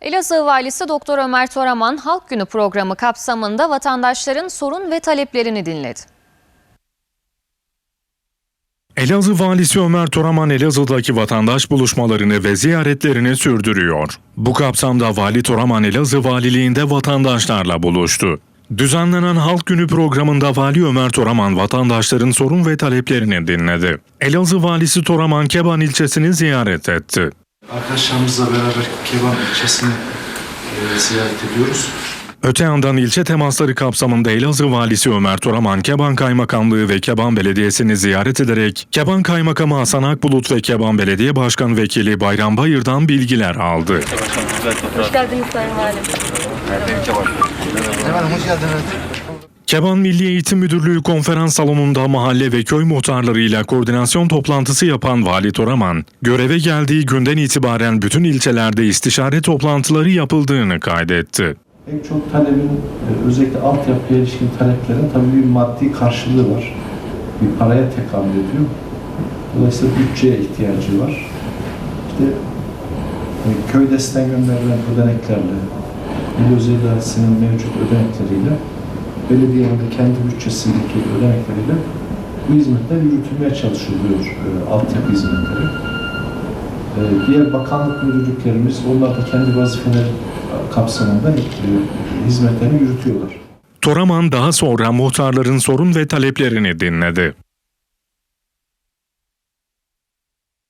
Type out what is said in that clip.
Elazığ Valisi Doktor Ömer Toraman Halk Günü programı kapsamında vatandaşların sorun ve taleplerini dinledi. Elazığ Valisi Ömer Toraman Elazığ'daki vatandaş buluşmalarını ve ziyaretlerini sürdürüyor. Bu kapsamda Vali Toraman Elazığ Valiliğinde vatandaşlarla buluştu. Düzenlenen Halk Günü programında Vali Ömer Toraman vatandaşların sorun ve taleplerini dinledi. Elazığ Valisi Toraman Keban ilçesini ziyaret etti. Arkadaşlarımızla beraber Keban ilçesini e, ziyaret ediyoruz. Öte yandan ilçe temasları kapsamında Elazığ Valisi Ömer Toraman, Keban Kaymakamlığı ve Keban Belediyesi'ni ziyaret ederek Keban Kaymakamı Hasan Akbulut ve Keban Belediye Başkan Vekili Bayram Bayır'dan bilgiler aldı. Hoş geldiniz Sayın Valim. Efendim hoş geldiniz. Keban Milli Eğitim Müdürlüğü konferans salonunda mahalle ve köy muhtarlarıyla koordinasyon toplantısı yapan Vali Toraman, göreve geldiği günden itibaren bütün ilçelerde istişare toplantıları yapıldığını kaydetti. Pek çok talebin, e, özellikle altyapıya ilişkin taleplerin tabii bir maddi karşılığı var. Bir paraya tekamül ediyor. Dolayısıyla bütçeye ihtiyacı var. İşte e, köy destek gönderilen ödeneklerle, il özel idaresinin mevcut ödenekleriyle, belediyenin de kendi bütçesindeki ödenekleriyle bu hizmetler yürütülmeye çalışılıyor, e, altyapı hizmetleri. E, diğer bakanlık müdürlüklerimiz, onlar da kendi vazifeleri kapsamında e, hizmetlerini yürütüyorlar. Toraman daha sonra muhtarların sorun ve taleplerini dinledi.